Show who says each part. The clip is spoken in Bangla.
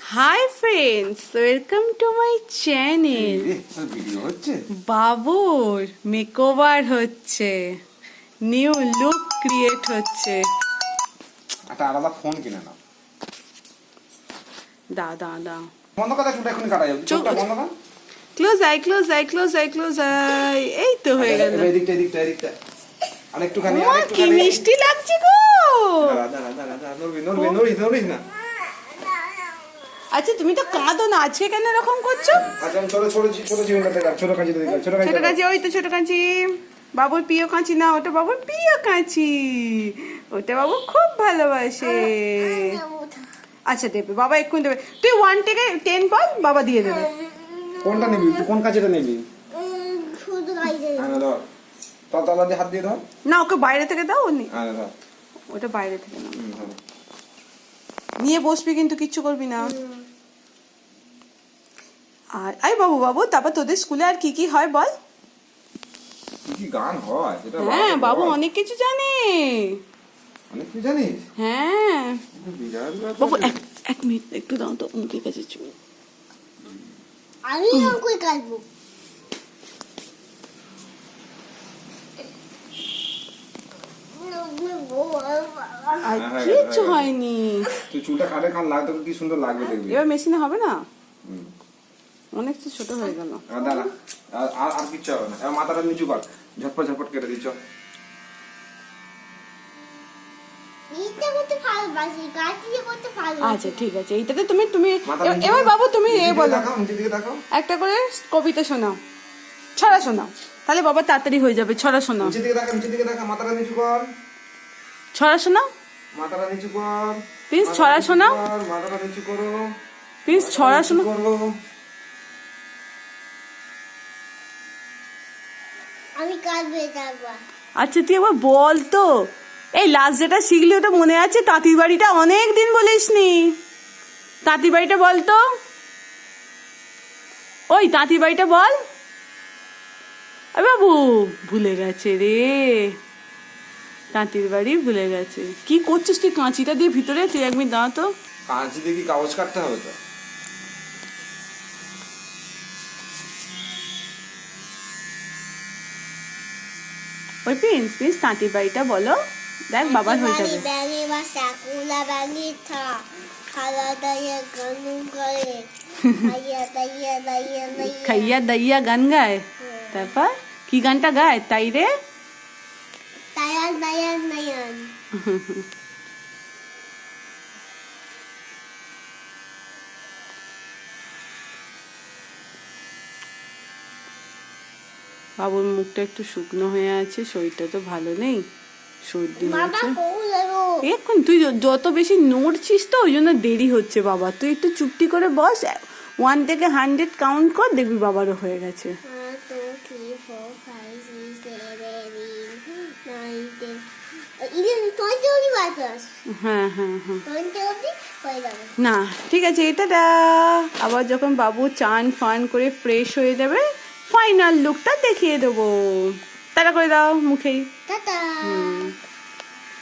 Speaker 1: Hi friends welcome to my channel বাবুর মেকওভার হচ্ছে। নিউ লুক ক্রিয়েট হচ্ছে।
Speaker 2: একটা আলাদা ফোন কিনে নাও।
Speaker 1: দা দা দা।
Speaker 2: বন্ধ কথা চুলটা এখন কাটা যাবে।
Speaker 1: চুল-
Speaker 2: চুলটা বন্ধ কর।
Speaker 1: Close eye close eye close eye close eye এই তো হয়ে গেল।
Speaker 2: এদিকটা এদিকটা এদিকটা। আরেকটুখানি
Speaker 1: কি মিষ্টি লাগছে গো।
Speaker 2: দাঁড়া দাঁড়া দাঁড়া দাঁড়া নড়বি নড়বি নড়িস নড়িস না।
Speaker 1: আচ্ছা তুমি তো কাঁদো না। আজকে কেন এরকম করছ?
Speaker 2: আচ্ছা ছোট ছোট ছোট জীবনটা দেখাম ছোট কাঁচি
Speaker 1: ওই তো ছোট কাঁচি। বাবুর প্রিয় কাঁচি না ওটা বাবুর প্রিয় কাঁচি। ওটা বাবু খুব ভালোবাসে। আচ্ছা দেবে বাবা এক্ষুনি দেবে। তুই ওয়ান থেকে টেন বল বাবা দিয়ে দেবে।
Speaker 2: কোনটা নিবি? তুই কোন কাঁচিটা নিবি?
Speaker 1: না ওকে বাইরে থেকে দাও নি- ওটা বাইরে থেকে না। নিয়ে বসবি কিন্তু কিচ্ছু করবি না। আর আই বাবু বাবু তারপর তোদের স্কুলে আর কি কি হয় বল?
Speaker 2: কি কি গান হয়?
Speaker 1: হ্যাঁ বাবু অনেক কিছু জানে।
Speaker 2: অনেক কিছু জানিস?
Speaker 1: হ্যাঁ। বাবু এক এক মিনিট একটু দাও তো মুখের কাছে চুল
Speaker 3: আমি কই কাটবো
Speaker 1: আর
Speaker 2: হ্যাঁ, হ্যাঁ,
Speaker 1: কিচ্ছু
Speaker 2: হ্যাঁ।
Speaker 1: হয়নি।
Speaker 2: তুই চুলটা কাটে কি সুন্দর লাগবে দেখবি।
Speaker 1: এবার মেশিনে হবে না? অনেক তো ছোট হয়ে গেল।
Speaker 2: দাঁড়া আর কিচ্ছু হবে না। এবার মাথাটা নিচু কর। ঝটপট ঝটপট কেটে দিচ্ছ।
Speaker 1: আচ্ছা ঠিক আছে। এইটাতে তুমি তুমি এবার- বাবু তুমি এ বলো। একটা করে কবিতা শোনাও। ছড়া শোনাও। তাহলে বাবা তাড়াতাড়ি হয়ে যাবে ছড়া শোনাও।
Speaker 2: নিচের দিকে নিচের দিকে তাকা মাথাটা নিচু কর।
Speaker 1: ছড়া শোনাও
Speaker 2: মাথাটা নিচু কর।
Speaker 1: Please, ছড়া শোনাও।
Speaker 2: মাথাটা নিচু করো।
Speaker 1: প্লিজ ছড়া শোনাও
Speaker 3: আমি
Speaker 1: আচ্ছা তুই এবার বল তো। এই লাস্ট যেটা শিখলি ওটা মনে আছে? তাঁতির বাড়িটা অনেক দিন বলিসনি। তাঁতির বাড়িটা বল তো। ওই তাঁতির বাড়িটা বল। আরে বাবু ভুলে গেছে রে। তাঁতির বাড়ি ভুলে গেছে। কি করছিস তুই কাঁচিটা দিয়ে ভিতরে? তুই এক মিনিট দাঁড়া তো।
Speaker 2: কাঁচি দিয়ে কি কাগজ কাটতে হবে তো?
Speaker 1: ওই প্রিন্স প্রিন্স তাঁতির বাড়িটা বলো। দেখ বাবার হয়ে যাবে।
Speaker 3: খাইয়া দাইয়া
Speaker 1: গান গায়। তারপর কি গানটা গায়? তাই রে।
Speaker 3: তায়ান দায়ান দায়ান
Speaker 1: বাবুর মুখটা একটু শুকনো হয়ে আছে শরীরটা তো ভালো নেই। সর্দি হয়েছে। এখন তুই যত বেশি নড়ছিস তো ওই জন্য দেরি হচ্ছে বাবা। তুই একটু চুপটি করে বস ওয়ান থেকে হান্ড্রেড কাউন্ট কর দেখবি বাবারও হয়ে গেছে। হ্যাঁ হ্যাঁ হ্যাঁ। না ঠিক আছে এটা দা। আবার যখন বাবু চান ফান করে ফ্রেশ হয়ে যাবে ফাইনাল লুকটা দেখিয়ে দেবো। তারা করে দাও মুখেই।
Speaker 3: টাটা।